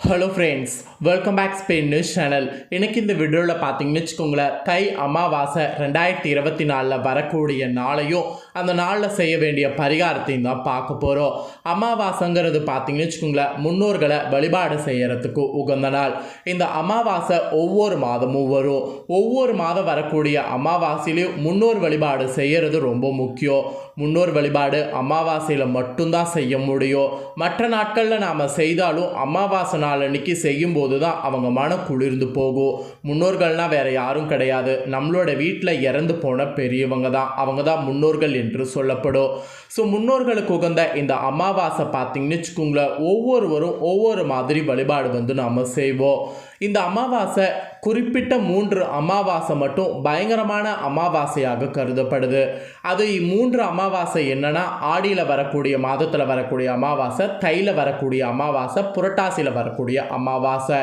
Hello friends welcome back Spain news channel எனக்கு இந்த வீடியோவில் பார்த்தீங்கன்னு வச்சுக்கோங்களேன் தை அமாவாசை ரெண்டாயிரத்தி இருபத்தி நாலில் வரக்கூடிய நாளையும் அந்த நாளில் செய்ய வேண்டிய பரிகாரத்தையும் தான் பார்க்க போகிறோம் அமாவாசைங்கிறது பார்த்தீங்கன்னு வச்சுக்கோங்களேன் முன்னோர்களை வழிபாடு செய்கிறதுக்கு உகந்த நாள். இந்த அமாவாசை ஒவ்வொரு மாதமும் வரும். ஒவ்வொரு மாதம் வரக்கூடிய அமாவாசையிலையும் முன்னோர் வழிபாடு செய்கிறது ரொம்ப முக்கியம். முன்னோர் வழிபாடு அமாவாசையில் மட்டும்தான் செய்ய முடியும். மற்ற நாட்களில் நாம் செய்தாலும் அமாவாசை நாள் அன்னைக்கு செய்யும்போது தான் அவங்க மனம் குளிர்ந்து போகும். முன்னோர்கள்னால் வேறு யாரும் கிடையாது. நம்மளோட வீட்டில் இறந்து போன பெரியவங்க தான். அவங்க தான் முன்னோர்கள் என்று என்று சொல்லப்படும். ஸோ முன்னோர்களுக்கு உகந்த இந்த அமாவாசை பார்த்தீங்கன்னு வச்சுக்கோங்களேன் ஒவ்வொருவரும் ஒவ்வொரு மாதிரி வழிபாடு வந்து நாம் செய்வோம். இந்த அமாவாசை குறிப்பிட்ட மூன்று அமாவாசை மட்டும் பயங்கரமான அமாவாசையாக கருதப்படுது. அது மூன்று அமாவாசை என்னன்னா ஆடியில் வரக்கூடிய மாதத்தில் வரக்கூடிய அமாவாசை தையில் வரக்கூடிய அமாவாசை புரட்டாசியில் வரக்கூடிய அமாவாசை.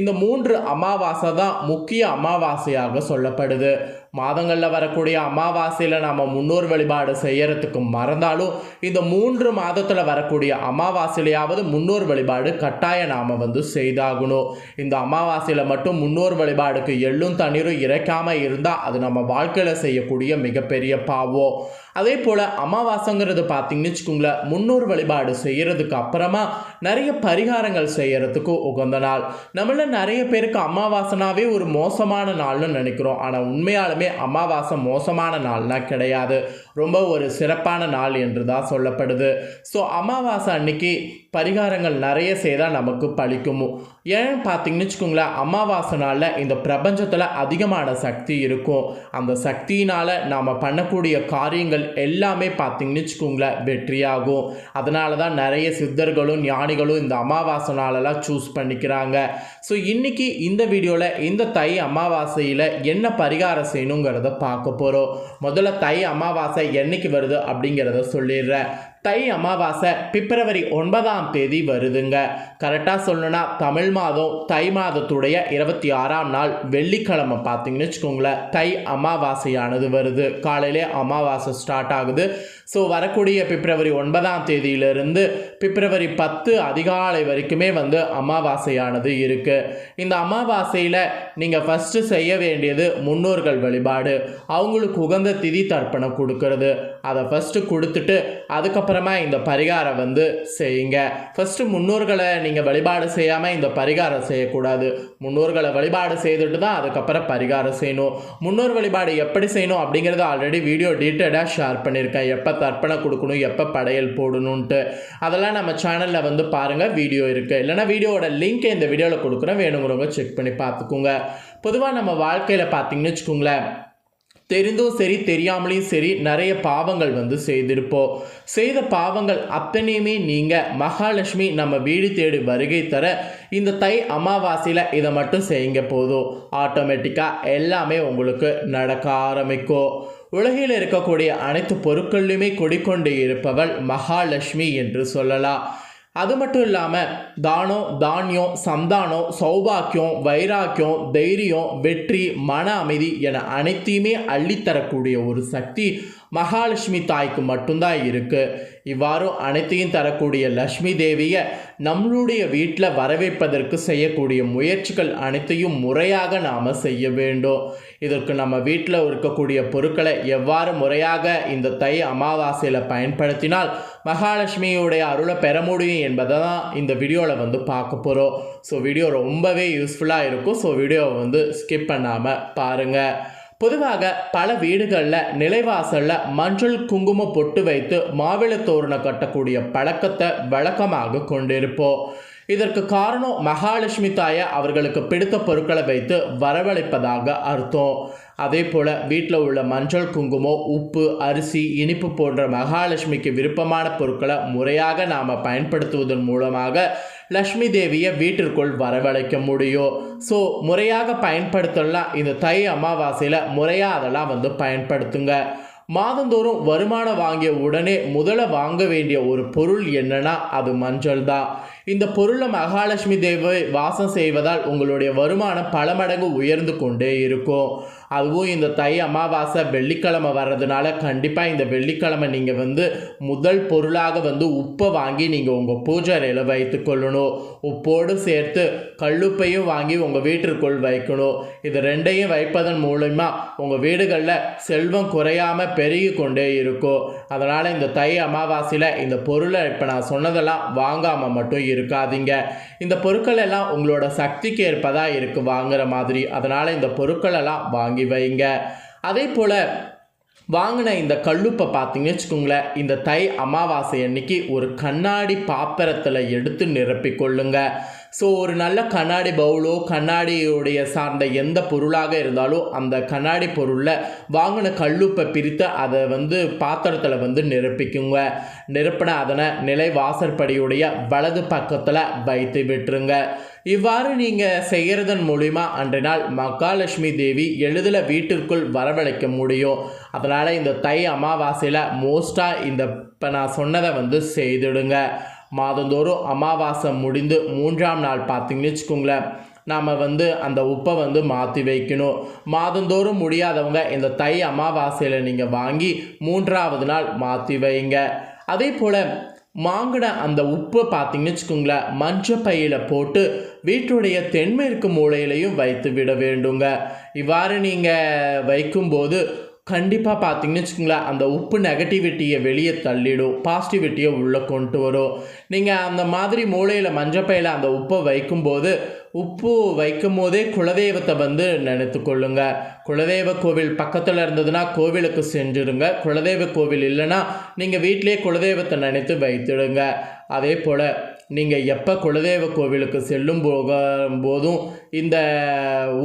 இந்த மூன்று அமாவாசை தான் முக்கிய அமாவாசையாக சொல்லப்படுது. மாதங்களில் வரக்கூடிய அமாவாசையில் நாம் முன்னோர் வழிபாடு செய்யறதுக்கு மறந்தாலும் இந்த மூன்று மாதத்தில் வரக்கூடிய அமாவாசையிலையாவது முன்னோர் வழிபாடு கட்டாயம் நாம் வந்து செய்தாகணும். இந்த அமாவாசையில் மட்டும் முன்னோர் வழிபாடுக்கு எள்ளும் தண்ணீரும் இறைக்காமல் இருந்தால் அது நம்ம வாழ்க்கையில் செய்யக்கூடிய மிகப்பெரிய பாவம். அதே போல் அமாவாசைங்கிறது பார்த்தீங்கன்னு வச்சுக்கோங்களேன் முன்னோர் வழிபாடு செய்கிறதுக்கு அப்புறமா நிறைய பரிகாரங்கள் செய்கிறதுக்கு உகந்த நாள். நம்மள நிறைய பேருக்கு அமாவாசைனாவே ஒரு மோசமான நாள்னு நினைக்கிறோம். ஆனால் உண்மையாலுமே அமாவாசை மோசமான நாள்னா கிடையாது. ரொம்ப ஒரு சிறப்பான நாள் என்று தான் சொல்லப்படுது. ஸோ அமாவாசை அன்னைக்கு பரிகாரங்கள் நிறைய செய்தால் நமக்கு பழிக்குமோ? ஏன் பார்த்தீங்கன்னு வச்சுக்கோங்களேன் அமாவாசை நாளில் இந்த பிரபஞ்சத்தில் அதிகமான சக்தி இருக்கும். அந்த சக்தியினால் நாம் பண்ணக்கூடிய காரியங்கள் எல்லாமே பார்த்தீங்கன்னு வச்சுக்கோங்களேன் வெற்றியாகும். அதனால தான் நிறைய சித்தர்களும் ஞானிகளும் இந்த அமாவாசை நாளெல்லாம் சூஸ் பண்ணிக்கிறாங்க. ஸோ இன்றைக்கி இந்த வீடியோவில் இந்த தை அமாவாசையில் என்ன பரிகாரம் செய்யணுங்கிறத பார்க்க போகிறோம் முதல்ல தை அமாவாசை என்னைக்கு வருது அப்படிங்கிறத சொல்லிடுறேன். தை அமாவாசை பிப்ரவரி ஒன்பதாம் தேதி வருதுங்க. கரெக்டாக சொல்லணும்னா தமிழ் மாதம் தை மாதத்துடைய இருபத்தி ஆறாம் நாள் வெள்ளிக்கிழமை பார்த்தீங்கன்னு வச்சுக்கோங்களேன் தை அமாவாசையானது வருது. காலையிலே அமாவாசை ஸ்டார்ட் ஆகுது. ஸோ வரக்கூடிய பிப்ரவரி ஒன்பதாம் தேதியிலிருந்து பிப்ரவரி பத்து அதிகாலை வரைக்குமே வந்து அமாவாசையானது இருக்குது இந்த அமாவாசையில் நீங்கள் ஃபஸ்ட்டு செய்ய வேண்டியது முன்னோர்கள் வழிபாடு. அவங்களுக்கு உகந்த திதி தர்ப்பணம் கொடுக்கறது. அதை ஃபஸ்ட்டு கொடுத்துட்டு அதுக்கப்புறமா இந்த பரிகாரம் வந்து செய்யுங்க. ஃபஸ்ட்டு முன்னோர்களை நீங்கள் வழிபாடு செய்யாமல் இந்த பரிகாரம் செய்யக்கூடாது. முன்னோர்களை வழிபாடு செய்துட்டு தான் அதுக்கப்புறம் பரிகாரம் செய்யணும். முன்னோர் வழிபாடு எப்படி செய்யணும் அப்படிங்கிறத ஆல்ரெடி வீடியோ டீட்டெயிலாக ஷேர் பண்ணியிருக்கேன். எப்போ தர்ப்பணம் கொடுக்கணும் எப்போ படையல் போடணுன்ட்டு அதெல்லாம் நம்ம சேனலில் வந்து பாருங்கள் வீடியோ இருக்குது இல்லைனா வீடியோவோட லிங்க்கை இந்த வீடியோவில் கொடுக்குறேன். வேணுங்கிறவங்க செக் பண்ணி பார்த்துக்கோங்க. பொதுவாக நம்ம வாழ்க்கையில் பார்த்தீங்கன்னு வச்சுக்கோங்களேன் தெரிந்தும் சரி தெரியாமலையும் சரி நிறைய பாவங்கள் வந்து செய்திருப்போம். செய்த பாவங்கள் அத்தனையுமே நீங்கள் மகாலட்சுமி நம்ம வீடு தேடி வருகை தர இந்த தை அமாவாசையில் இதை மட்டும் செய்யுங்க போதும். ஆட்டோமேட்டிக்காக எல்லாமே உங்களுக்கு நடக்க ஆரம்பிக்கும். உலகில் இருக்கக்கூடிய அனைத்து பொருட்களையுமே கொடிக்கொண்டு இருப்பவள் மகாலட்சுமி என்று சொல்லலாம். அது மட்டும் இல்லாமல் தானம் தானியம் சந்தானம் சௌபாக்கியம் வைராக்கியம் தைரியம் வெற்றி மன அமைதி என அனைத்தையுமே அள்ளித்தரக்கூடிய ஒரு சக்தி மகாலட்சுமி தாய்க்கு மட்டும்தான் இருக்குது இவ்வாறு அனைத்தையும் தரக்கூடிய லக்ஷ்மி தேவியை நம்மளுடைய வீட்டில் வரவேற்பதற்கு செய்யக்கூடிய முயற்சிகள் அனைத்தையும் முறையாக நாம் செய்ய வேண்டும். இதற்கு நம்ம வீட்டில் இருக்கக்கூடிய பொருட்களை எவ்வாறு முறையாக இந்த தை அமாவாசையில் பயன்படுத்தினால் மகாலட்சுமியுடைய அருளை பெற முடியும் என்பதை தான் இந்த வீடியோவில் வந்து பார்க்க போகிறோம். ஸோ வீடியோ ரொம்பவே யூஸ்ஃபுல்லாக இருக்கும். ஸோ வீடியோவை வந்து ஸ்கிப் பண்ணாமல் பாருங்கள் பொதுவாக பல வீடுகளில் நிலைவாசலில் மஞ்சள் குங்கும பொட்டு வைத்து மாவிளை தோரணம் கட்டக்கூடிய பழக்கத்தை வழக்கமாக கொண்டிருப்போம். இதற்கு காரணம் மகாலட்சுமி தாயை அவர்களுக்கு பிடித்த பொருட்களை வைத்து வரவழைப்பதாக அர்த்தம். அதே போல் வீட்டில் உள்ள மஞ்சள் குங்குமம் உப்பு அரிசி இனிப்பு போன்ற மகாலட்சுமிக்கு விருப்பமான பொருட்களை முறையாக நாம் பயன்படுத்துவதன் மூலமாக லக்ஷ்மி தேவியை வீட்டிற்குள் வரவழைக்க முடியும். ஸோ முறையாக பயன்படுத்தலாம். இந்த தை அமாவாசையில் முறையாக அதெல்லாம் வந்து பயன்படுத்துங்க. மாதந்தோறும் வருமானம் வாங்கிய உடனே முதல்ல வாங்க வேண்டிய ஒரு பொருள் என்னன்னா அது மஞ்சள் தான். இந்த பொருளை மகாலட்சுமி தேவை வாசம் செய்வதால் உங்களுடைய வருமானம் பல மடங்கு உயர்ந்து கொண்டே இருக்கும். அதுவும் இந்த தை அமாவாசை வெள்ளிக்கிழமை வர்றதுனால கண்டிப்பாக இந்த வெள்ளிக்கிழமை நீங்கள் வந்து முதல் பொருளாக வந்து உப்பை வாங்கி நீங்கள் உங்கள் பூஜை அறையில் வைத்து கொள்ளணும். உப்போடு சேர்த்து கல்லுப்பையும் வாங்கி உங்கள் வீட்டிற்குள் வைக்கணும். இது ரெண்டையும் வைப்பதன் மூலமாக உங்கள் வீடுகளில் செல்வம் குறையாமல் பெருகி கொண்டே இருக்கும். அதனால் இந்த தை அமாவாசையில் இந்த பொருளை இப்போ நான் சொன்னதெல்லாம் வாங்காமல் மட்டும் இருக்காதீங்க. இந்த பொருட்கள் எல்லாம் உங்களோட சக்திக்கு ஏற்பதாக இருக்குது வாங்குற மாதிரி. அதனால் இந்த பொருட்கள் எல்லாம் வாங்கி வைங்க. அதே போல் வாங்கின இந்த கல்லுப்பை பார்த்தீங்கன்னு வச்சுக்கோங்களேன் இந்த தை அமாவாசை அன்னைக்கு ஒரு கண்ணாடி பாப்பரத்தில் எடுத்து நிரப்பிக்கொள்ளுங்கள் ஸோ ஒரு நல்ல கண்ணாடி பவுலோ கண்ணாடியுடைய சார்ந்த எந்த பொருளாக இருந்தாலும் அந்த கண்ணாடி பொருளில் வாங்கின கல்லுப்பை பிரித்து அதை வந்து பாத்திரத்தில் வந்து நிரப்பிக்குங்க. நிரப்பின அதனை நிலை வாசற்படியுடைய வலது பக்கத்தில் வைத்து விட்டுருங்க. இவ்வாறு நீங்கள் செய்கிறதன் மூலிமா அன்றைய நாள் மகாலட்சுமி தேவி எளிதில் வீட்டிற்குள் வரவழைக்க முடியும். அதனால் இந்த தை அமாவாசையில் மோஸ்ட்டாக இந்த இப்போ நான் சொன்னதை வந்து செய்துடுங்க. மாதந்தோறும் அமாவாசை முடிந்து மூன்றாம் நாள் பார்த்தீங்கன்னு வச்சுக்கோங்களேன் நாம் வந்து அந்த உப்பை வந்து மாற்றி வைக்கணும். மாதந்தோறும் முடியாதவங்க இந்த தை அமாவாசையில் நீங்கள் வாங்கி மூன்றாவது நாள் மாற்றி வைங்க. அதே போல் மாங்கின அந்த உப்பை பார்த்தீங்கன்னு வச்சுக்கோங்களேன் மஞ்சள் பையில் போட்டு வீட்டுடைய தென்மேற்கு மூலையிலையும் வைத்து விட வேண்டுங்க. இவ்வாறு நீங்கள் வைக்கும்போது கண்டிப்பாக பார்த்தீங்கன்னு வச்சுக்கோங்களேன் அந்த உப்பு நெகட்டிவிட்டியை வெளியே தள்ளிடும் பாசிட்டிவிட்டியை உள்ளே கொண்டு வரும். நீங்கள் அந்த மாதிரி மூளையில் மஞ்சப்பையில் அந்த உப்பை வைக்கும்போது உப்பு வைக்கும் போதே குலதெய்வத்தை வந்து நினைத்து கொள்ளுங்க. குலதெய்வ கோவில் பக்கத்தில் இருந்ததுன்னா கோவிலுக்கு செஞ்சுருங்க குலதெய்வ கோவில் இல்லைன்னா நீங்கள் வீட்டிலே குலதெய்வத்தை நினைத்து வைத்திடுங்க. அதே போல் நீங்கள் எப்போ குலதெய்வ கோவிலுக்கு செல்லும் போக போதும் இந்த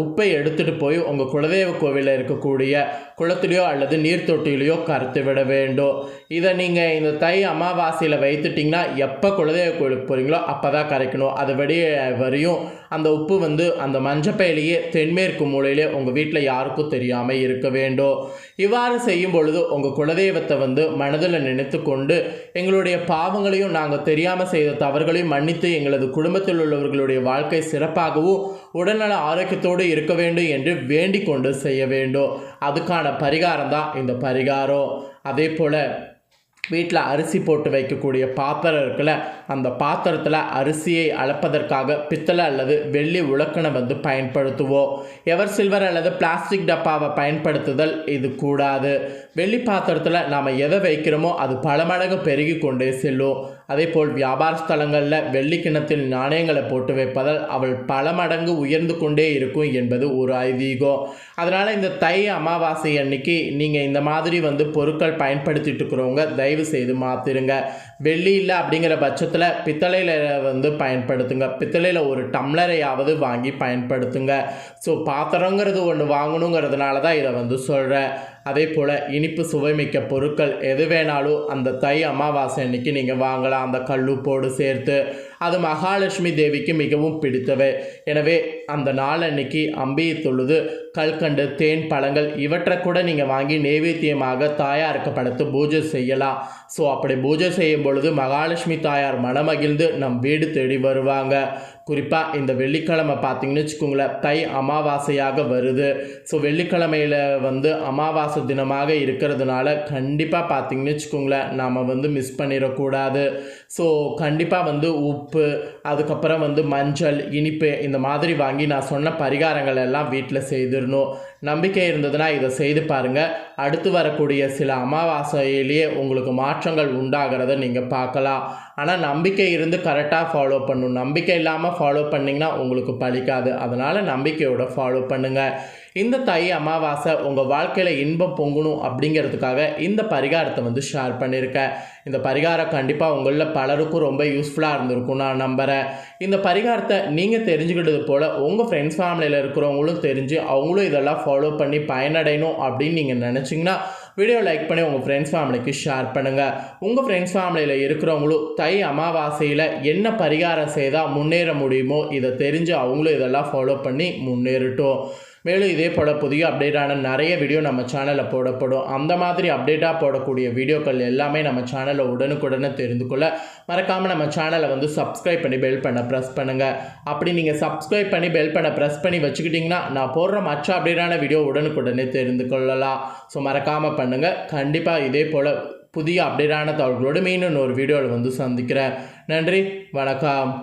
உப்பை எடுத்துகிட்டு போய் உங்கள் குலதெய்வ கோவிலில் இருக்கக்கூடிய குளத்துலேயோ அல்லது நீர் தொட்டிலையோ கருத்து விட வேண்டும். இதை நீங்கள் இந்த தை அமாவாசையில் வைத்துட்டிங்கன்னா எப்போ குலதெய்வ கோவிலுக்கு போகிறீங்களோ அப்போ தான் கரைக்கணும். அது வெளியே வரையும் அந்த உப்பு வந்து அந்த மஞ்சப்பையிலேயே தென்மேற்கு மூலையிலே உங்கள் வீட்டில் யாருக்கும் தெரியாமல் இருக்க வேண்டும். இவ்வாறு செய்யும் பொழுது உங்கள் குலதெய்வத்தை வந்து மனதில் நினைத்து கொண்டு எங்களுடைய பாவங்களையும் நாங்கள் தெரியாமல் செய்த தவறுகளையும் மன்னித்து எங்களது குடும்பத்தில் உள்ளவர்களுடைய வாழ்க்கை சிறப்பாகவும் உடல்நல ஆரோக்கியத்தோடு இருக்க வேண்டும் என்று வேண்டிக் கொண்டு செய்ய வேண்டும். அதுக்கான பரிகாரம் தான் இந்த பரிகாரம். அதே போல் வீட்டில் அரிசி போட்டு வைக்கக்கூடிய பாத்திரம் இருக்குல்ல அந்த பாத்திரத்தில் அரிசியை அளப்பதற்காக பித்தளை அல்லது வெள்ளி உலக்கணை வந்து பயன்படுத்துவோம். எவர் சில்வர் அல்லது பிளாஸ்டிக் டப்பாவை பயன்படுத்துதல் இது கூடாது. வெள்ளி பாத்திரத்தில் நாம் எதை வைக்கிறோமோ அது பல மடங்கு பெருகி கொண்டே செல்லும். அதே போல் வியாபார ஸ்தலங்களில் வெள்ளி கிணத்தில் நாணயங்களை போட்டு வைப்பதால் அவள் பல மடங்கு உயர்ந்து கொண்டே இருக்கும் என்பது ஒரு ஐதீகம். அதனால் இந்த தை அமாவாசை அன்னைக்கு நீங்கள் இந்த மாதிரி வந்து பொருட்கள் பயன்படுத்திட்டு இருக்கிறவங்க தயவு செய்து மாற்றிடுங்க வெள்ளி இல்லை அப்படிங்கிற பட்சத்தில் பித்தளையில் வந்து பயன்படுத்துங்க. பித்தளையில் ஒரு டம்ளரையாவது வாங்கி பயன்படுத்துங்க. ஸோ பாத்திரங்கிறது ஒன்று வாங்கணுங்கிறதுனால தான் இதை வந்து சொல்கிறேன் அதே போல் இனிப்பு சுவைமிக்க பொருட்கள் எது வேணாலும் அந்த தை அமாவாசை அன்னைக்கு நீங்கள் வாங்கலாம். அந்த கல்லுப்போடு சேர்த்து. அது மகாலட்சுமி தேவிக்கு மிகவும் பிடித்தவை. எனவே அந்த நாள் அன்னைக்கு அம்பியை தொழுது கல்கண்டு தேன் பழங்கள் இவற்றை கூட நீங்கள் வாங்கி நைவேத்தியமாக தாயாருக்கு படைத்து பூஜை செய்யலாம். ஸோ அப்படி பூஜை செய்யும் பொழுது மகாலட்சுமி தாயார் மனமகிழ்ந்து நம் வீடு தேடி வருவாங்க. குறிப்பாக இந்த வெள்ளிக்கிழமை பார்த்தீங்கன்னு வச்சுக்கோங்களேன் தை அமாவாசையாக வருது. ஸோ வெள்ளிக்கிழமையில் வந்து அமாவாசை தினமாக இருக்கிறதுனால கண்டிப்பாக பார்த்தீங்கன்னு வச்சுக்கோங்களேன் நாம் வந்து மிஸ் பண்ணிடக்கூடாது. ஸோ கண்டிப்பாக வந்து உப்பு அதுக்கப்புறம் வந்து மஞ்சள் இனிப்பு இந்த மாதிரி வாங்கி நான் சொன்ன பரிகாரங்கள் எல்லாம் வீட்டில் செய்திடணும். நம்பிக்கை இருந்ததுன்னா இதை செய்து பாருங்கள் அடுத்து வரக்கூடிய சில அமாவாசையிலேயே உங்களுக்கு மாற்றங்கள் உண்டாகிறத நீங்கள் பார்க்கலாம். ஆனால் நம்பிக்கை இருந்து கரெக்டாக ஃபாலோ பண்ணணும். நம்பிக்கை இல்லாமல் ஃபாலோ பண்ணிங்கன்னா உங்களுக்கு பலிக்காது. அதனால் நம்பிக்கையோட ஃபாலோ பண்ணுங்கள் இந்த தை அமாவாசை உங்கள் வாழ்க்கையில் இன்பம் பொங்கணும் அப்படிங்கிறதுக்காக இந்த பரிகாரத்தை வந்து ஷேர் பண்ணியிருக்கேன் இந்த பரிகாரம் கண்டிப்பாக உங்களில் பலருக்கும் ரொம்ப யூஸ்ஃபுல்லாக இருந்திருக்கும் நான் நம்புகிறேன் இந்த பரிகாரத்தை நீங்கள் தெரிஞ்சுக்கிட்டது போல் உங்கள் ஃப்ரெண்ட்ஸ் ஃபேமிலியில் இருக்கிறவங்களும் தெரிஞ்சு அவங்களும் இதெல்லாம் ஃபாலோ பண்ணி பயனடையணும் அப்படின்னு நீங்கள் நினச்சிங்கன்னா வீடியோ லைக் பண்ணி உங்கள் ஃப்ரெண்ட்ஸ் ஃபேமிலிக்கு ஷேர் பண்ணுங்கள் உங்கள் ஃப்ரெண்ட்ஸ் ஃபேமிலியில் இருக்கிறவங்களும் தை அமாவாசையில் என்ன பரிகாரம் செய்தால் முன்னேற முடியுமோ இதை தெரிஞ்சு அவங்களும் இதெல்லாம் ஃபாலோ பண்ணி முன்னேறட்டும். மேலும் இதே போல் புதிய அப்டேட்டான நிறைய வீடியோ நம்ம சேனலில் போடப்படும். அந்த மாதிரி அப்டேட்டாக போடக்கூடிய வீடியோக்கள் எல்லாமே நம்ம சேனலில் உடனுக்குடனே தெரிந்து கொள்ள மறக்காமல் நம்ம சேனலை வந்து சப்ஸ்கிரைப் பண்ணி பெல் பண்ண ப்ரெஸ் பண்ணுங்கள் அப்படி நீங்கள் சப்ஸ்கிரைப் பண்ணி பெல் பண்ண ப்ரெஸ் பண்ணி வச்சுக்கிட்டிங்கன்னா நான் போடுற மற்ற அப்டேட்டான வீடியோ உடனுக்குடனே தெரிந்து கொள்ளலாம். ஸோ மறக்காமல் பண்ணுங்கள் கண்டிப்பாக இதே போல் புதிய அப்டேட்டான தகவல்களோடு மீண்டும் ஒரு வீடியோவில் வந்து சந்திக்கிறேன். நன்றி வணக்கம்.